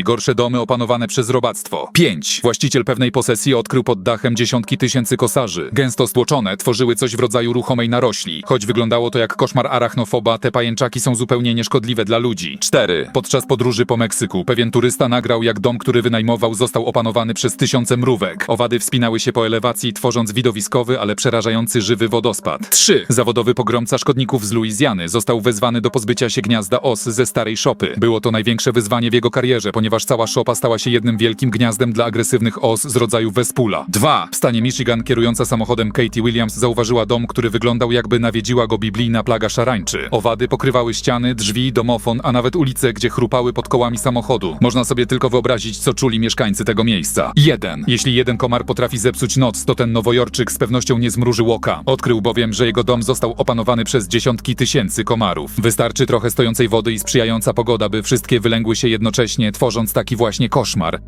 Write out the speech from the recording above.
Najgorsze domy opanowane przez robactwo. 5. Właściciel pewnej posesji odkrył pod dachem dziesiątki tysięcy kosarzy. Gęsto stłoczone, tworzyły coś w rodzaju ruchomej narośli. Choć wyglądało to jak koszmar arachnofoba, te pajęczaki są zupełnie nieszkodliwe dla ludzi. 4. Podczas podróży po Meksyku pewien turysta nagrał jak dom, który wynajmował został opanowany przez tysiące mrówek. Owady wspinały się po elewacji, tworząc widowiskowy, ale przerażający żywy wodospad. 3. Zawodowy pogromca szkodników z Luizjany został wezwany do pozbycia się gniazda os ze starej szopy. Było to największe wyzwanie w jego karierze, ponieważ cała szopa stała się jednym wielkim gniazdem dla agresywnych os z rodzaju Vespula. 2. W stanie Michigan kierująca samochodem Katie Williams zauważyła dom, który wyglądał jakby nawiedziła go biblijna plaga szarańczy. Owady pokrywały ściany, drzwi, domofon, a nawet ulice, gdzie chrupały pod kołami samochodu. Można sobie tylko wyobrazić, co czuli mieszkańcy tego miejsca. 1. Jeśli jeden komar potrafi zepsuć noc, to ten nowojorczyk z pewnością nie zmrużył oka. Odkrył bowiem, że jego dom został opanowany przez dziesiątki tysięcy komarów. Wystarczy trochę stojącej wody i sprzyjająca pogoda, by wszystkie wylęgły się jednocześnie, tworząc taki właśnie koszmar.